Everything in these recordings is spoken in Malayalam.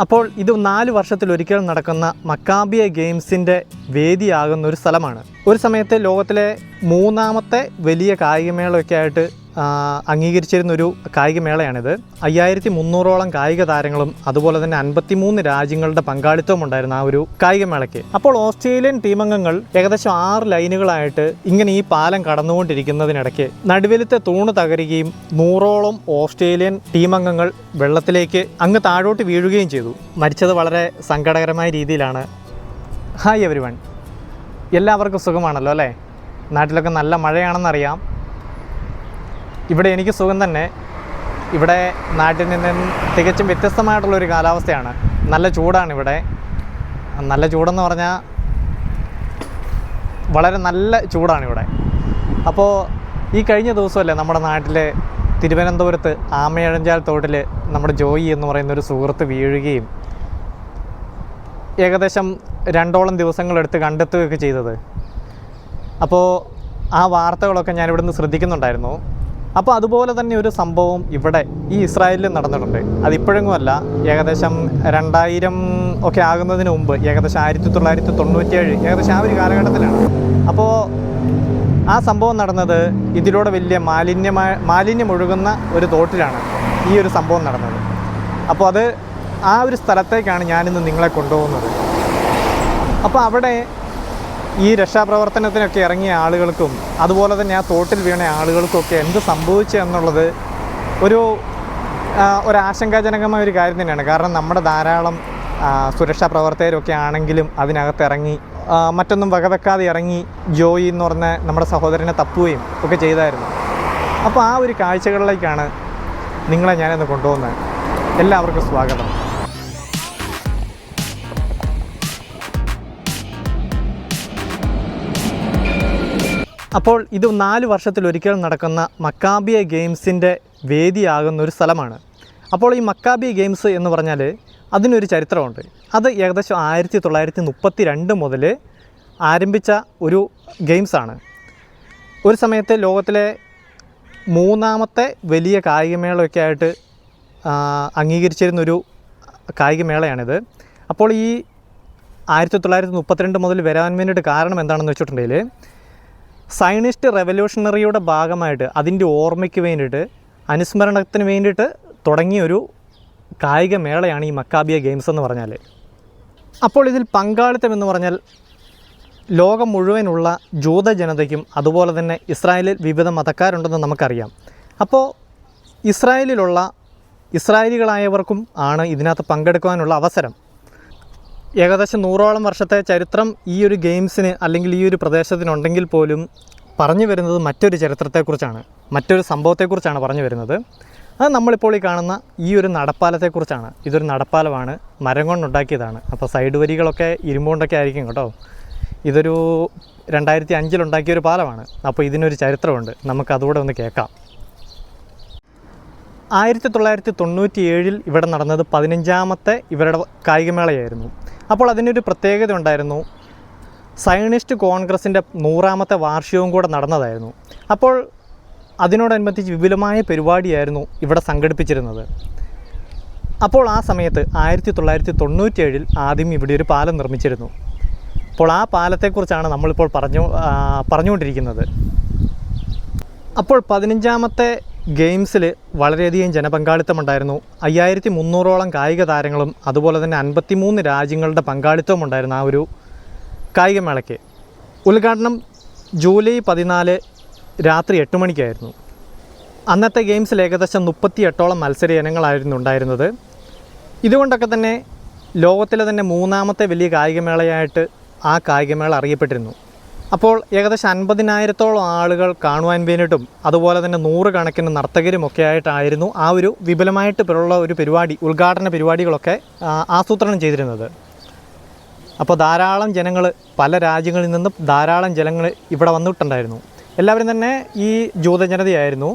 അപ്പോൾ ഇത് നാല് വർഷത്തിലൊരിക്കൽ നടക്കുന്ന മക്കാബിയ ഗെയിംസിന്റെ വേദിയാകുന്ന ഒരു സ്ഥലമാണ്. ഒരു സമയത്ത് ലോകത്തിലെ മൂന്നാമത്തെ വലിയ കായികമേളയൊക്കെ ആയിട്ട് അംഗീകരിച്ചിരുന്ന ഒരു കായികമേളയാണിത് അയ്യായിരത്തി മുന്നൂറോളം കായിക താരങ്ങളും അതുപോലെ തന്നെ അൻപത്തിമൂന്ന് രാജ്യങ്ങളുടെ പങ്കാളിത്തവും ഉണ്ടായിരുന്ന ആ ഒരു കായിക മേളയ്ക്ക്. അപ്പോൾ ഓസ്ട്രേലിയൻ ടീമംഗങ്ങൾ ഏകദേശം ആറ് ലൈനുകളായിട്ട് ഇങ്ങനെ ഈ പാലം കടന്നുകൊണ്ടിരിക്കുന്നതിനിടയ്ക്ക് നടുവിലത്തെ തൂണ് തകരുകയും നൂറോളം ഓസ്ട്രേലിയൻ ടീമംഗങ്ങൾ വെള്ളത്തിലേക്ക് അങ്ങ് താഴോട്ട് വീഴുകയും ചെയ്തു. മരിച്ചത് വളരെ സങ്കടകരമായ രീതിയിലാണ്. ഹായ് എവരിവൺ എല്ലാവർക്കും സുഖമാണല്ലോ അല്ലേ? നാട്ടിലൊക്കെ നല്ല മഴയാണെന്നറിയാം. ഇവിടെ എനിക്ക് സുഖം തന്നെ. ഇവിടെ നാട്ടിൽ നിന്നും തികച്ചും വ്യത്യസ്തമായിട്ടുള്ളൊരു കാലാവസ്ഥയാണ്. നല്ല ചൂടാണ് ഇവിടെ. നല്ല ചൂടെന്ന് പറഞ്ഞാൽ വളരെ നല്ല ചൂടാണ് ഇവിടെ. അപ്പോൾ ഈ കഴിഞ്ഞ ദിവസമല്ലേ നമ്മുടെ നാട്ടിൽ തിരുവനന്തപുരത്ത് ആമയഴഞ്ചാൽ തോട്ടിൽ നമ്മുടെ ജോയി എന്ന് പറയുന്ന ഒരു സുഹൃത്ത് വീഴുകയും ഏകദേശം രണ്ടോളം ദിവസങ്ങളെടുത്ത് കണ്ടെത്തുകയൊക്കെ ചെയ്തത്. അപ്പോൾ ആ വാർത്തകളൊക്കെ ഞാനിവിടുന്ന് ശ്രദ്ധിക്കുന്നുണ്ടായിരുന്നു. അപ്പോൾ അതുപോലെ തന്നെ ഒരു സംഭവം ഇവിടെ ഈ ഇസ്രായേലിൽ നടന്നിട്ടുണ്ട്. അതിപ്പോഴെങ്ങുമല്ല ഏകദേശം രണ്ടായിരം ഒക്കെ ആകുന്നതിന് മുമ്പ് ഏകദേശം ആയിരത്തി തൊള്ളായിരത്തി തൊണ്ണൂറ്റിയേഴ് ഏകദേശം ആ ഒരു കാലഘട്ടത്തിലാണ്. അപ്പോൾ ആ സംഭവം നടന്നത് ഇതിലൂടെ വലിയ മാലിന്യമായ മാലിന്യം ഒഴുകുന്ന ഒരു തോട്ടിലാണ് ഈ ഒരു സംഭവം നടന്നത്. അപ്പോൾ അത് ആ ഒരു സ്ഥലത്തേക്കാണ് ഞാനിന്ന് നിങ്ങളെ കൊണ്ടുപോകുന്നത്. അപ്പോൾ അവിടെ ഈ രക്ഷാപ്രവർത്തനത്തിനൊക്കെ ഇറങ്ങിയ ആളുകൾക്കും അതുപോലെ തന്നെ ആ തോട്ടിൽ വീണ ആളുകൾക്കൊക്കെ എന്ത് സംഭവിച്ചു എന്നുള്ളത് ഒരു ഒരാശങ്കാജനകമായ ഒരു കാര്യം തന്നെയാണ്. കാരണം നമ്മുടെ ധാരാളം സുരക്ഷാ പ്രവർത്തകരൊക്കെ ആണെങ്കിലും അതിനകത്ത് ഇറങ്ങി മറ്റൊന്നും വകവെക്കാതെ ഇറങ്ങി ജോയി എന്ന് പറഞ്ഞ നമ്മുടെ സഹോദരനെ തപ്പുകയും ഒക്കെ ചെയ്തായിരുന്നു. അപ്പോൾ ആ ഒരു കാഴ്ചകളിലേക്കാണ് നിങ്ങളെ ഞാനിന്ന് കൊണ്ടുപോകുന്നത്. എല്ലാവർക്കും സ്വാഗതം. അപ്പോൾ ഇത് നാല് വർഷത്തിലൊരിക്കൽ നടക്കുന്ന മക്കാബിയ ഗെയിംസിന്റെ വേദിയാകുന്ന ഒരു സ്ഥലമാണ്. അപ്പോൾ ഈ മക്കാബിയ ഗെയിംസ് എന്ന് പറഞ്ഞാൽ അതിനൊരു ചരിത്രമുണ്ട്. അത് ഏകദേശം ആയിരത്തി തൊള്ളായിരത്തി മുപ്പത്തി രണ്ട് മുതൽ ആരംഭിച്ച ഒരു ഗെയിംസാണ്. ഒരു സമയത്ത് ലോകത്തിലെ മൂന്നാമത്തെ വലിയ കായികമേളയൊക്കെ ആയിട്ട് അംഗീകരിച്ചിരുന്നൊരു കായികമേളയാണിത്. അപ്പോൾ ഈ ആയിരത്തി തൊള്ളായിരത്തി മുപ്പത്തിരണ്ട് മുതൽ വരാൻ വേണ്ടിയിട്ട് കാരണം എന്താണെന്ന് വെച്ചിട്ടുണ്ടെങ്കിൽ സയനിസ്റ്റ് റെവല്യൂഷണറിയുടെ ഭാഗമായിട്ട് അതിന്റെ ഓർമ്മയ്ക്ക് വേണ്ടിയിട്ട് അനുസ്മരണത്തിന് വേണ്ടിയിട്ട് തുടങ്ങിയ ഒരു കായിക മേളയാണ് ഈ മക്കാബിയ ഗെയിംസ് എന്ന് പറഞ്ഞാൽ അപ്പോൾ ഇതിൽ പങ്കാളിത്തം എന്ന് പറഞ്ഞാൽ ലോകം മുഴുവനുള്ള ജൂത ജനതയ്ക്കും അതുപോലെ തന്നെ ഇസ്രായേലിൽ വിവിധ മതക്കാരുണ്ടെന്ന് നമുക്കറിയാം. അപ്പോൾ ഇസ്രായേലിലുള്ള ഇസ്രായേലികളായവർക്കും ആണ് ഇതിനകത്ത് പങ്കെടുക്കുവാനുള്ള അവസരം. ഏകദേശം നൂറോളം വർഷത്തെ ചരിത്രം ഈ ഒരു ഗെയിംസിന് അല്ലെങ്കിൽ ഈ ഒരു പ്രദേശത്തിനുണ്ടെങ്കിൽ പോലും പറഞ്ഞു വരുന്നത് മറ്റൊരു ചരിത്രത്തെക്കുറിച്ചാണ്. മറ്റൊരു സംഭവത്തെക്കുറിച്ചാണ് പറഞ്ഞു വരുന്നത്. അത് നമ്മളിപ്പോൾ ഈ കാണുന്ന ഈ ഒരു നടപ്പാലത്തെക്കുറിച്ചാണ്. ഇതൊരു നടപ്പാലമാണ്. മരം കൊണ്ടുണ്ടാക്കിയതാണ്. അപ്പോൾ സൈഡ് വരികളൊക്കെ ഇരുമ്പുകൊണ്ടൊക്കെ ആയിരിക്കും കേട്ടോ. ഇതൊരു രണ്ടായിരത്തി അഞ്ചിലുണ്ടാക്കിയ ഒരു പാലമാണ്. അപ്പോൾ ഇതിനൊരു ചരിത്രമുണ്ട്. നമുക്ക് അതുകൂടെ ഒന്ന് കേൾക്കാം. ആയിരത്തി തൊള്ളായിരത്തി തൊണ്ണൂറ്റി ഏഴിൽ ഇവിടെ നടന്നത് പതിനഞ്ചാമത്തെ ഇവരുടെ കായികമേളയായിരുന്നു. അപ്പോൾ അതിനൊരു പ്രത്യേകത ഉണ്ടായിരുന്നു. സയണിസ്റ്റ് കോൺഗ്രസിന്റെ നൂറാമത്തെ വാർഷികവും കൂടെ നടന്നതായിരുന്നു. അപ്പോൾ അതിനോടനുബന്ധിച്ച് വിപുലമായ പരിപാടിയായിരുന്നു ഇവിടെ സംഘടിപ്പിച്ചിരുന്നത്. അപ്പോൾ ആ സമയത്ത് ആയിരത്തി തൊള്ളായിരത്തി തൊണ്ണൂറ്റേഴിൽ ആദ്യം ഇവിടെ ഒരു പാലം നിർമ്മിച്ചിരുന്നു. അപ്പോൾ ആ പാലത്തെക്കുറിച്ചാണ് നമ്മളിപ്പോൾ പറഞ്ഞു പറഞ്ഞുകൊണ്ടിരിക്കുന്നത്. അപ്പോൾ പതിനഞ്ചാമത്തെ ഗെയിംസിൽ വളരെയധികം ജനപങ്കാളിത്തമുണ്ടായിരുന്നു. അയ്യായിരത്തി മുന്നൂറോളം കായിക താരങ്ങളും അതുപോലെ തന്നെ അൻപത്തിമൂന്ന് രാജ്യങ്ങളുടെ പങ്കാളിത്തവും ഉണ്ടായിരുന്നു ആ ഒരു കായികമേളയ്ക്ക് ഉദ്ഘാടനം ജൂലൈ പതിനാല് രാത്രി എട്ട് മണിക്കായിരുന്നു. അന്നത്തെ ഗെയിംസിൽ ഏകദേശം മുപ്പത്തി എട്ടോളം മത്സര ഇനങ്ങളായിരുന്നു ഉണ്ടായിരുന്നത്. ഇതുകൊണ്ടൊക്കെ തന്നെ ലോകത്തിലെ തന്നെ മൂന്നാമത്തെ വലിയ കായികമേളയായിട്ട് ആ കായികമേള അറിയപ്പെട്ടിരുന്നു. അപ്പോൾ ഏകദേശം അൻപതിനായിരത്തോളം ആളുകൾ കാണുവാൻ വേണ്ടിയിട്ടും അതുപോലെ തന്നെ നൂറുകണക്കിന് നർത്തകരും ഒക്കെ ആയിട്ടായിരുന്നു ആ ഒരു വിപുലമായിട്ട് ഉള്ള ഒരു പരിപാടി ഉദ്ഘാടന പരിപാടികളൊക്കെ ആസൂത്രണം ചെയ്തിരുന്നത്. അപ്പോൾ ധാരാളം ജനങ്ങൾ പല രാജ്യങ്ങളിൽ നിന്നും ധാരാളം ജനങ്ങൾ ഇവിടെ വന്നിട്ടുണ്ടായിരുന്നു. എല്ലാവരും തന്നെ ഈ ജൂതജനതയായിരുന്നു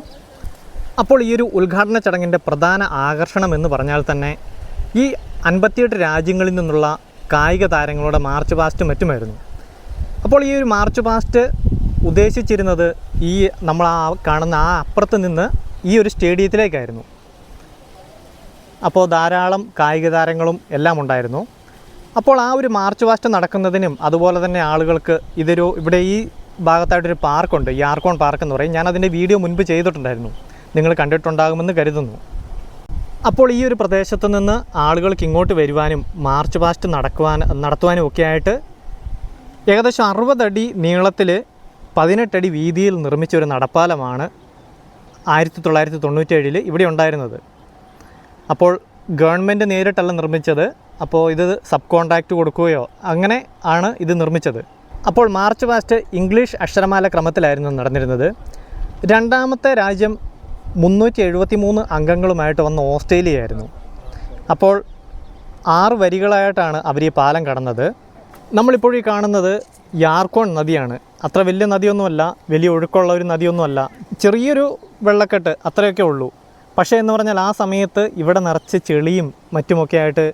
അപ്പോൾ ഈ ഒരു ഉദ്ഘാടന ചടങ്ങിന്റെ പ്രധാന ആകർഷണം എന്ന് പറഞ്ഞാൽ തന്നെ ഈ അൻപത്തിയെട്ട് രാജ്യങ്ങളിൽ നിന്നുള്ള കായിക താരങ്ങളുടെ മാർച്ച് പാസ്റ്റും മറ്റുമായിരുന്നു. അപ്പോൾ ഈ ഒരു മാർച്ച് പാസ്റ്റ് ഉദ്ദേശിച്ചിരുന്നത് ഈ നമ്മൾ ആ കാണുന്ന ആ അപ്പുറത്ത് നിന്ന് ഈ ഒരു സ്റ്റേഡിയത്തിലേക്കായിരുന്നു. അപ്പോൾ ധാരാളം കായിക താരങ്ങളും എല്ലാം ഉണ്ടായിരുന്നു. അപ്പോൾ ആ ഒരു മാർച്ച് പാസ്റ്റ് നടക്കുന്നതിനും അതുപോലെ തന്നെ ആളുകൾക്ക് ഇതൊരു ഇവിടെ ഈ ഭാഗത്തായിട്ടൊരു പാർക്കുണ്ട്. ഈ ആർക്കോൺ പാർക്ക് എന്ന് പറയും. ഞാൻ അതിന്റെ വീഡിയോ മുൻപ് ചെയ്തിട്ടുണ്ടായിരുന്നു. നിങ്ങൾ കണ്ടിട്ടുണ്ടാകുമെന്ന് കരുതുന്നു. അപ്പോൾ ഈ ഒരു പ്രദേശത്ത് നിന്ന് ആളുകൾക്ക് ഇങ്ങോട്ട് വരുവാനും മാർച്ച് പാസ്റ്റ് നടക്കുവാൻ നടത്തുവാനും ഒക്കെ ആയിട്ട് ഏകദേശം അറുപതടി നീളത്തിൽ പതിനെട്ടടി വീതിയിൽ നിർമ്മിച്ച ഒരു നടപ്പാലമാണ് ആയിരത്തി തൊള്ളായിരത്തി തൊണ്ണൂറ്റേഴിൽ ഇവിടെ ഉണ്ടായിരുന്നത്. അപ്പോൾ ഗവൺമെന്റ് നേരിട്ടല്ല നിർമ്മിച്ചത്. അപ്പോൾ ഇത് സബ് കോൺട്രാക്റ്റ് കൊടുക്കുകയോ അങ്ങനെ ആണ് ഇത് നിർമ്മിച്ചത്. അപ്പോൾ മാർച്ച് പാസ്റ്റ് ഇംഗ്ലീഷ് അക്ഷരമാല ക്രമത്തിലായിരുന്നു നടന്നിരുന്നത്. രണ്ടാമത്തെ രാജ്യം മുന്നൂറ്റി എഴുപത്തി മൂന്ന് അംഗങ്ങളുമായിട്ട് വന്ന ഓസ്ട്രേലിയ ആയിരുന്നു അപ്പോൾ ആറ് വരികളായിട്ടാണ് അവർ ഈ പാലം കടന്നത്. നമ്മളിപ്പോൾ ഈ കാണുന്നത് യാർക്കോൺ നദിയാണ്. അത്ര വലിയ നദിയൊന്നുമല്ല വലിയ ഒഴുക്കുള്ള ഒരു നദിയൊന്നുമല്ല. ചെറിയൊരു വെള്ളക്കെട്ട് അത്രയൊക്കെ ഉള്ളൂ. പക്ഷേ എന്ന് പറഞ്ഞാൽ ആ സമയത്ത് ഇവിടെ നിറച്ച് ചെളിയും മറ്റുമൊക്കെ ആയിട്ട്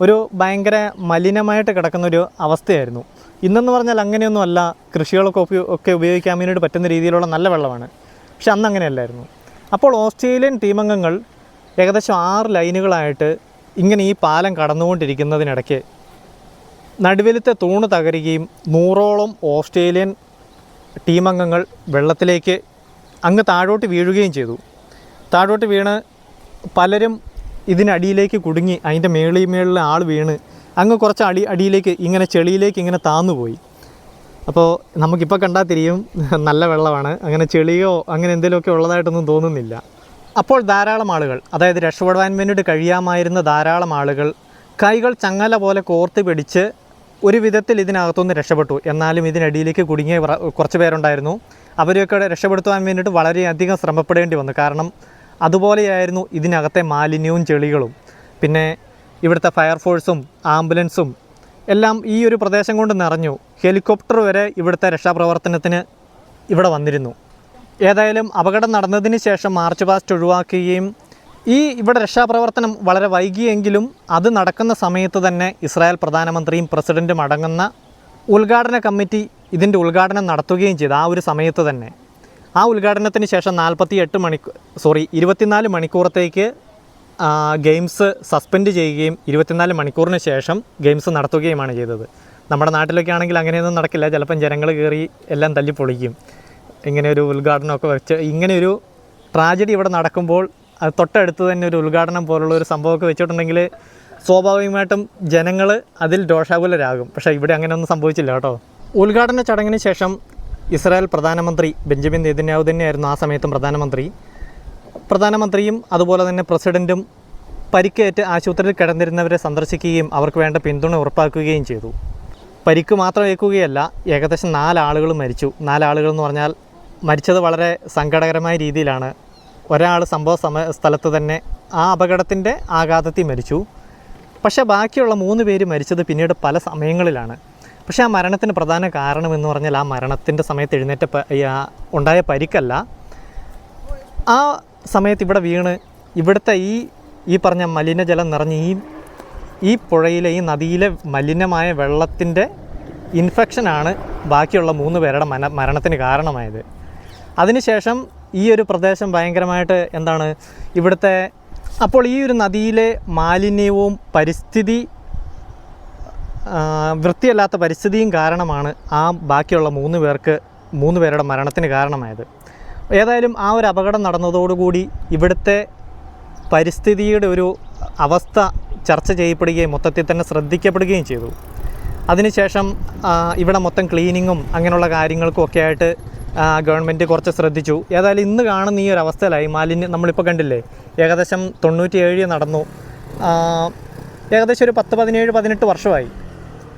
ഒരു ഭയങ്കര മലിനമായിട്ട് കിടക്കുന്ന ഒരു അവസ്ഥയായിരുന്നു. ഇന്നെന്ന് പറഞ്ഞാൽ അങ്ങനെയൊന്നുമല്ല. കൃഷികളൊക്കെ ഒക്കെ ഉപയോഗിക്കാൻ വേണ്ടിയിട്ട് പറ്റുന്ന രീതിയിലുള്ള നല്ല വെള്ളമാണ്. പക്ഷെ അന്ന് അങ്ങനെയല്ലായിരുന്നു. അപ്പോൾ ഓസ്ട്രേലിയൻ ടീമംഗങ്ങൾ ഏകദേശം ആറ് ലൈനുകളായിട്ട് ഇങ്ങനെ ഈ പാലം കടന്നുകൊണ്ടിരിക്കുന്നതിനിടയ്ക്ക് നടുവിലത്തെ തൂണ് തകരുകയും നൂറോളം ഓസ്ട്രേലിയൻ ടീമംഗങ്ങൾ വെള്ളത്തിലേക്ക് അങ്ങ് താഴോട്ട് വീഴുകയും ചെയ്തു. താഴോട്ട് വീണ് പലരും ഇതിനടിയിലേക്ക് കുടുങ്ങി അതിന്റെ മേളി മേളിൽ ആൾ വീണ് അങ്ങ് കുറച്ച് അടി അടിയിലേക്ക് ഇങ്ങനെ ചെളിയിലേക്ക് ഇങ്ങനെ താന്നുപോയി. അപ്പോൾ നമുക്കിപ്പോൾ കണ്ടാൽ തിരിയും നല്ല വെള്ളമാണ്. അങ്ങനെ ചെളിയോ അങ്ങനെ എന്തെങ്കിലുമൊക്കെ ഉള്ളതായിട്ടൊന്നും തോന്നുന്നില്ല. അപ്പോൾ ധാരാളം ആളുകൾ അതായത് രക്ഷപ്പെടുവാൻ വേണ്ടിയിട്ട് കഴിയാമായിരുന്ന ധാരാളം ആളുകൾ കൈകൾ ചങ്ങല പോലെ കോർത്ത് പിടിച്ച് ഒരു വിധത്തിൽ ഇതിനകത്തുനിന്ന് രക്ഷപ്പെട്ടു. എന്നാലും ഇതിനടിയിലേക്ക് കുടുങ്ങിയ കുറച്ച് പേരുണ്ടായിരുന്നു. അവരെയൊക്കെ രക്ഷപ്പെടുത്തുവാൻ വേണ്ടിയിട്ട് വളരെയധികം ശ്രമപ്പെടേണ്ടി വന്നു. കാരണം അതുപോലെയായിരുന്നു ഇതിനകത്തെ മാലിന്യവും ചെളികളും. പിന്നെ ഇവിടുത്തെ ഫയർഫോഴ്സും ആംബുലൻസും എല്ലാം ഈ ഒരു പ്രദേശം കൊണ്ട് നിറഞ്ഞു. ഹെലികോപ്റ്റർ വരെ ഇവിടുത്തെ രക്ഷാപ്രവർത്തനത്തിന് ഇവിടെ വന്നിരുന്നു. ഏതായാലും അപകടം നടന്നതിന് ശേഷം മാർച്ച് പാസ്റ്റ് ഒഴിവാക്കുകയും ഈ ഇവിടെ രക്ഷാപ്രവർത്തനം വളരെ വൈകിയെങ്കിലും അത് നടക്കുന്ന സമയത്ത് തന്നെ ഇസ്രായേൽ പ്രധാനമന്ത്രിയും പ്രസിഡന്റും അടങ്ങുന്ന ഉദ്ഘാടന കമ്മിറ്റി ഇതിന്റെ ഉദ്ഘാടനം നടത്തുകയും ചെയ്തു ആ ഒരു സമയത്ത് തന്നെ. ആ ഉദ്ഘാടനത്തിന് ശേഷം നാൽപ്പത്തി എട്ട് മണിക്കൂർ സോറി ഇരുപത്തിനാല് മണിക്കൂറത്തേക്ക് ഗെയിംസ് സസ്പെൻഡ് ചെയ്യുകയും ഇരുപത്തിനാല് മണിക്കൂറിന് ശേഷം ഗെയിംസ് നടത്തുകയുമാണ് ചെയ്തത്. നമ്മുടെ നാട്ടിലൊക്കെ ആണെങ്കിൽ അങ്ങനെയൊന്നും നടക്കില്ല. ചിലപ്പം ജനങ്ങൾ കയറി എല്ലാം തല്ലി പൊളിക്കും ഇങ്ങനെ ഒരു ഉദ്ഘാടനമൊക്കെ വെച്ച് ഇങ്ങനെയൊരു ട്രാജഡി ഇവിടെ നടക്കുമ്പോൾ അത് തൊട്ടടുത്ത് തന്നെ ഒരു ഉദ്ഘാടനം പോലുള്ള ഒരു സംഭവമൊക്കെ വെച്ചിട്ടുണ്ടെങ്കിൽ സ്വാഭാവികമായിട്ടും ജനങ്ങൾ അതിൽ ദോഷാകുലരാകും പക്ഷേ ഇവിടെ അങ്ങനെയൊന്നും സംഭവിച്ചില്ല കേട്ടോ. ഉദ്ഘാടന ചടങ്ങിന് ശേഷം ഇസ്രായേൽ പ്രധാനമന്ത്രി ബെഞ്ചമിൻ നെതന്യാഹു തന്നെയായിരുന്നു ആ സമയത്തും പ്രധാനമന്ത്രി. പ്രധാനമന്ത്രിയും അതുപോലെ തന്നെ പ്രസിഡന്റും പരിക്കേറ്റ് ആശുപത്രിയിൽ കിടന്നിരുന്നവരെ സന്ദർശിക്കുകയും അവർക്ക് വേണ്ട പിന്തുണ ഉറപ്പാക്കുകയും ചെയ്തു. പരിക്ക് മാത്രം ഏൽക്കുകയല്ല ഏകദേശം നാലാളുകൾ മരിച്ചു. നാലാളുകൾ എന്ന് പറഞ്ഞാൽ മരിച്ചത് വളരെ സങ്കടകരമായ രീതിയിലാണ്. ഒരാൾ സംഭവ സമ സ്ഥലത്ത് തന്നെ ആ അപകടത്തിന്റെ ആഘാതത്തിൽ മരിച്ചു. പക്ഷേ ബാക്കിയുള്ള മൂന്ന് പേര് മരിച്ചത് പിന്നീട് പല സമയങ്ങളിലാണ്. പക്ഷേ ആ മരണത്തിന് പ്രധാന കാരണം എന്ന് പറഞ്ഞാൽ ആ മരണത്തിന്റെ സമയത്ത് എഴുന്നേറ്റ ഉണ്ടായ പരിക്കല്ല. ആ സമയത്ത് ഇവിടെ വീണ് ഇവിടുത്തെ ഈ ഈ പറഞ്ഞ മലിനജലം നിറഞ്ഞ് ഈ ഈ പുഴയിലെ ഈ നദിയിലെ മലിനമായ വെള്ളത്തിന്റെ ഇൻഫെക്ഷനാണ് ബാക്കിയുള്ള മൂന്ന് പേരുടെ മരണത്തിന് കാരണമായത്. അതിനുശേഷം ഈ ഒരു പ്രദേശം ഭയങ്കരമായിട്ട് എന്താണ് ഇവിടുത്തെ അപ്പോൾ ഈ ഒരു നദിയിലെ മാലിന്യവും പരിസ്ഥിതി വൃത്തിയല്ലാത്ത പരിസ്ഥിതിയും കാരണമാണ് ആ ബാക്കിയുള്ള മൂന്ന് പേർക്ക് മൂന്ന് പേരുടെ മരണത്തിന് കാരണമായത്. ഏതായാലും ആ ഒരു അപകടം നടന്നതോടുകൂടി ഇവിടുത്തെ പരിസ്ഥിതിയുടെ ഒരു അവസ്ഥ ചർച്ച ചെയ്യപ്പെടുകയും മൊത്തത്തിൽ തന്നെ ശ്രദ്ധിക്കപ്പെടുകയും ചെയ്തു. അതിനുശേഷം ഇവിടെ മൊത്തം ക്ലീനിങ്ങും അങ്ങനെയുള്ള കാര്യങ്ങൾക്കും ഒക്കെ ആയിട്ട് ഗവൺമെന്റ് കുറച്ച് ശ്രദ്ധിച്ചു. ഏതായാലും ഇന്ന് കാണുന്ന ഈ ഒരു അവസ്ഥയിലായി. മാലിന്യം നമ്മളിപ്പോൾ കണ്ടില്ലേ ഏകദേശം തൊണ്ണൂറ്റിയേഴ് നടന്നു. ഏകദേശം ഒരു പത്ത് പതിനേഴ് പതിനെട്ട് വർഷമായി.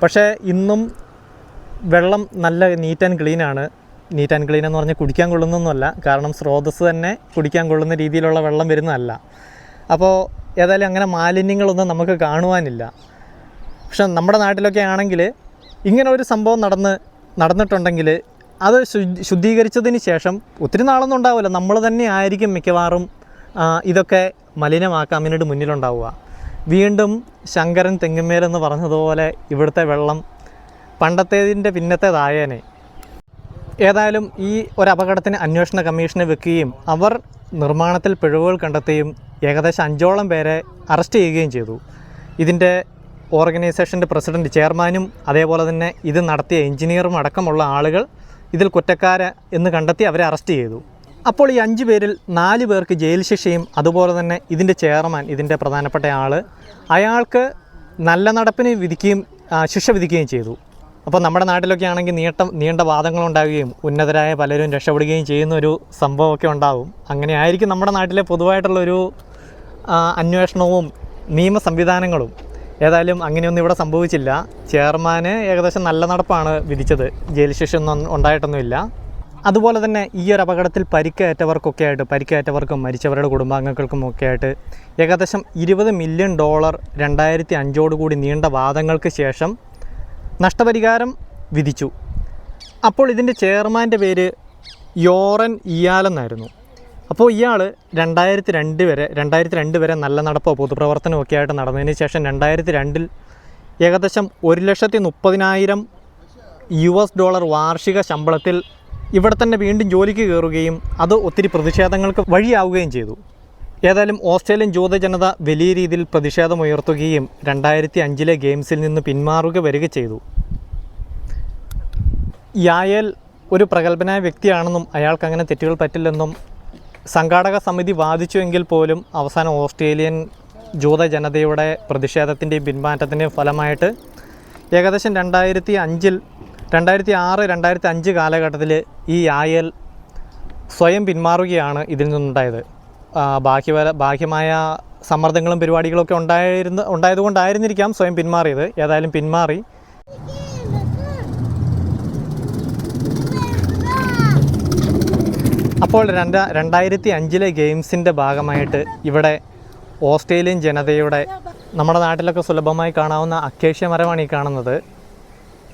പക്ഷേ ഇന്നും വെള്ളം നല്ല നീറ്റ് ആൻഡ് ക്ലീനാണ് നീറ്റ് ആൻഡ് ക്ലീൻ എന്ന് പറഞ്ഞാൽ കുടിക്കാൻ കൊള്ളുന്നൊന്നുമല്ല. കാരണം സ്രോതസ്സ് തന്നെ കുടിക്കാൻ കൊള്ളുന്ന രീതിയിലുള്ള വെള്ളം വരുന്നതല്ല. അപ്പോൾ ഏതായാലും അങ്ങനെ മാലിന്യങ്ങളൊന്നും നമുക്ക് കാണുവാനില്ല. പക്ഷെ നമ്മുടെ നാട്ടിലൊക്കെ ആണെങ്കിൽ ഇങ്ങനെ ഒരു സംഭവം നടന്ന് നടന്നിട്ടുണ്ടെങ്കിൽ അത് ശുദ്ധീകരിച്ചതിന് ശേഷം ഒത്തിരി നാളൊന്നും ഉണ്ടാവില്ല. നമ്മൾ തന്നെ ആയിരിക്കും മിക്കവാറും ഇതൊക്കെ മലിനമാക്കാൻ വേണ്ടിയിട്ട് മുന്നിലുണ്ടാവുക. വീണ്ടും ശങ്കരൻ തെങ്ങുമേലെന്ന് പറഞ്ഞതുപോലെ ഇവിടുത്തെ വെള്ളം പണ്ടത്തേതിന്റെ പിന്നത്തേതായേനെ ഏതായാലും ഈ ഒരു അപകടത്തിന് അന്വേഷണ കമ്മീഷനെ വെക്കുകയും അവർ നിർമ്മാണത്തിൽ പിഴവുകൾ കണ്ടെത്തുകയും ഏകദേശം അഞ്ചോളം പേരെ അറസ്റ്റ് ചെയ്യുകയും ചെയ്തു. ഇതിന്റെ ഓർഗനൈസേഷന്റെ പ്രസിഡന്റ് ചെയർമാനും അതേപോലെ തന്നെ ഇത് നടത്തിയ എഞ്ചിനീയറും അടക്കമുള്ള ആളുകൾ ഇതിൽ കുറ്റക്കാര എന്ന് കണ്ടെത്തി അവരെ അറസ്റ്റ് ചെയ്തു. അപ്പോൾ ഈ അഞ്ച് പേരിൽ നാല് പേർക്ക് ജയിൽ ശിക്ഷയും അതുപോലെ തന്നെ ഇതിന്റെ ചെയർമാൻ ഇതിന്റെ പ്രധാനപ്പെട്ട ആൾ അയാൾക്ക് നല്ല നടപ്പിന് വിധിക്കുകയും ശിക്ഷ വിധിക്കുകയും ചെയ്തു. അപ്പോൾ നമ്മുടെ നാട്ടിലൊക്കെ ആണെങ്കിൽ നീട്ട നീണ്ട വാദങ്ങളുണ്ടാവുകയും ഉന്നതരായ പലരും രക്ഷപ്പെടുകയും ചെയ്യുന്ന ഒരു സംഭവമൊക്കെ ഉണ്ടാവും. അങ്ങനെ ആയിരിക്കും നമ്മുടെ നാട്ടിലെ പൊതുവായിട്ടുള്ളൊരു അന്വേഷണവും നിയമ സംവിധാനങ്ങളും ഏതായാലും അങ്ങനെയൊന്നും ഇവിടെ സംഭവിച്ചില്ല. ചെയർമാന് ഏകദേശം നല്ല നടപ്പാണ് വിധിച്ചത്. ജയിൽ ശിക്ഷ ഒന്നും ഉണ്ടായിട്ടൊന്നുമില്ല. അതുപോലെ തന്നെ ഈ ഒരു അപകടത്തിൽ പരിക്കേറ്റവർക്കൊക്കെ ആയിട്ട് പരിക്കേറ്റവർക്കും മരിച്ചവരുടെ കുടുംബാംഗങ്ങൾക്കും ഒക്കെ ആയിട്ട് ഏകദേശം ഇരുപത് മില്യൺ ഡോളർ രണ്ടായിരത്തി അഞ്ചോടുകൂടി നീണ്ട വാദങ്ങൾക്ക് ശേഷം നഷ്ടപരിഹാരം വിധിച്ചു. അപ്പോൾ ഇതിന്റെ ചെയർമാന്റെ പേര് യോറൻ ഇയാലെന്നായിരുന്നു. അപ്പോൾ ഇയാൾ രണ്ടായിരത്തി രണ്ട് വരെ രണ്ടായിരത്തി രണ്ട് വരെ നല്ല നടപ്പോ പൊതുപ്രവർത്തനമോ ഒക്കെ ആയിട്ട് നടന്നതിന് ശേഷം രണ്ടായിരത്തി രണ്ടിൽ ഏകദേശം ഒരു ലക്ഷത്തി മുപ്പതിനായിരം യു എസ് ഡോളർ വാർഷിക ശമ്പളത്തിൽ ഇവിടെ തന്നെ വീണ്ടും ജോലിക്ക് കയറുകയും അത് ഒത്തിരി പ്രതിഷേധങ്ങൾക്ക് വഴിയാവുകയും ചെയ്തു. ഏതായാലും ഓസ്ട്രേലിയൻ ജ്യോത ജനത വലിയ രീതിയിൽ പ്രതിഷേധമുയർത്തുകയും രണ്ടായിരത്തി അഞ്ചിലെ ഗെയിംസിൽ നിന്ന് പിന്മാറുക വരിക ചെയ്തു. യായൽ ഒരു പ്രഗത്ഭനായ വ്യക്തിയാണെന്നും അയാൾക്ക് അങ്ങനെ തെറ്റുകൾ പറ്റില്ലെന്നും സംഘാടക സമിതി വാദിച്ചുവെങ്കിൽ പോലും അവസാനം ഓസ്ട്രേലിയൻ ജൂത ജനതയുടെ പ്രതിഷേധത്തിന്റെയും പിന്മാറ്റത്തിന്റെയും ഫലമായിട്ട് ഏകദേശം രണ്ടായിരത്തി അഞ്ചിൽ രണ്ടായിരത്തി ആറ് രണ്ടായിരത്തി അഞ്ച് കാലഘട്ടത്തിൽ ഈ ആയൽ സ്വയം പിന്മാറുകയാണ് ഇതിൽ നിന്നുണ്ടായത്. ബാഹ്യ ബാഹ്യമായ സമ്മർദ്ദങ്ങളും പരിപാടികളൊക്കെ ഉണ്ടായിരുന്ന ഉണ്ടായതുകൊണ്ടായിരുന്നിരിക്കാം സ്വയം പിന്മാറിയത്. ഏതായാലും പിന്മാറി. അപ്പോൾ രണ്ട രണ്ടായിരത്തി അഞ്ചിലെ ഗെയിംസിന്റെ ഭാഗമായിട്ട് ഇവിടെ ഓസ്ട്രേലിയൻ ജനതയുടെ നമ്മുടെ നാട്ടിലൊക്കെ സുലഭമായി കാണാവുന്ന അക്കേഷ്യ മരമാണ് ഈ കാണുന്നത്.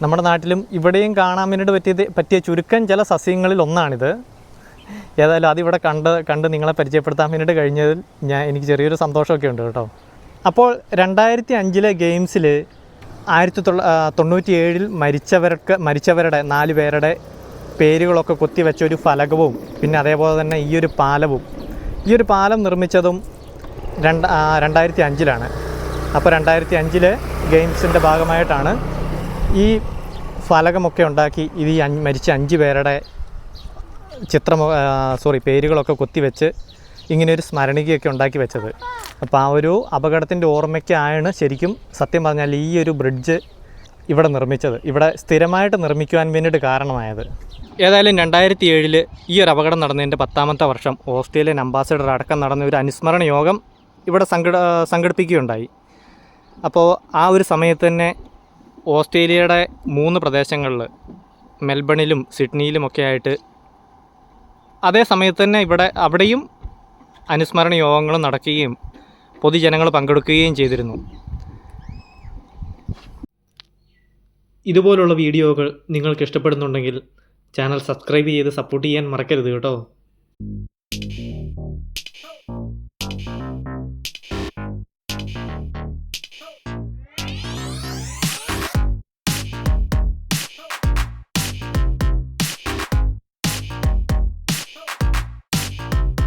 നമ്മുടെ നാട്ടിലും ഇവിടെയും കാണാൻ വേണ്ടിയിട്ട് പറ്റിയത് പറ്റിയ ചുരുക്കം ചില സസ്യങ്ങളിൽ ഒന്നാണിത്. ഏതായാലും അതിവിടെ കണ്ട് കണ്ട് നിങ്ങളെ പരിചയപ്പെടുത്താൻ വേണ്ടിയിട്ട് കഴിഞ്ഞതിൽ ഞാൻ എനിക്ക് ചെറിയൊരു സന്തോഷമൊക്കെ ഉണ്ട് കേട്ടോ. അപ്പോൾ രണ്ടായിരത്തി അഞ്ചിലെ ഗെയിംസിൽ ആയിരത്തി തൊള്ള തൊണ്ണൂറ്റി ഏഴിൽ മരിച്ചവർക്ക് മരിച്ചവരുടെ നാല് പേരുടെ പേരുകളൊക്കെ കൊത്തിവെച്ച ഒരു ഫലകവും പിന്നെ അതേപോലെ തന്നെ ഈ ഒരു പാലവും. ഈ ഒരു പാലം നിർമ്മിച്ചതും രണ്ട് രണ്ടായിരത്തി അഞ്ചിലാണ് അപ്പോൾ രണ്ടായിരത്തി അഞ്ചിലെ ഗെയിംസിന്റെ ഭാഗമായിട്ടാണ് ഈ ഫലകമൊക്കെ ഉണ്ടാക്കി ഇത് ഈ മരിച്ച അഞ്ച് പേരുടെ ചിത്രം സോറി പേരുകളൊക്കെ കൊത്തിവെച്ച് ഇങ്ങനെ ഒരു സ്മരണികയൊക്കെ ഉണ്ടാക്കി വെച്ചത്. അപ്പോൾ ആ ഒരു അപകടത്തിന്റെ ഓർമ്മയ്ക്കായാണ് ശരിക്കും സത്യം പറഞ്ഞാൽ ഈ ഒരു ബ്രിഡ്ജ് ഇവിടെ നിർമ്മിച്ചത്? ഇവിടെ സ്ഥിരമായിട്ട് നിർമ്മിക്കുവാൻ വേണ്ടിയിട്ട് കാരണമായത്? ഏതായാലും രണ്ടായിരത്തി ഏഴിൽ ഈ ഒരു അപകടം നടന്നതിന്റെ പത്താമത്തെ വർഷം ഓസ്ട്രേലിയൻ അംബാസിഡർ അടക്കം നടന്ന ഒരു അനുസ്മരണ യോഗം ഇവിടെ സംഘട സംഘടിപ്പിക്കുകയുണ്ടായി. അപ്പോൾ ആ ഒരു സമയത്ത് തന്നെ ഓസ്ട്രേലിയയുടെ മൂന്ന് പ്രദേശങ്ങളിൽ മെൽബണിലും സിഡ്നിയിലും ഒക്കെ ആയിട്ട് അതേ സമയത്ത് തന്നെ ഇവിടെ അവിടെയും അനുസ്മരണ യോഗങ്ങൾ നടക്കുകയും പൊതുജനങ്ങൾ പങ്കെടുക്കുകയും ചെയ്തിരുന്നു. ഇതുപോലുള്ള വീഡിയോകൾ നിങ്ങൾക്ക് ഇഷ്ടപ്പെടുന്നുണ്ടെങ്കിൽ ചാനൽ സബ്സ്ക്രൈബ് ചെയ്ത് സപ്പോർട്ട് ചെയ്യാൻ മറക്കരുത് കേട്ടോ.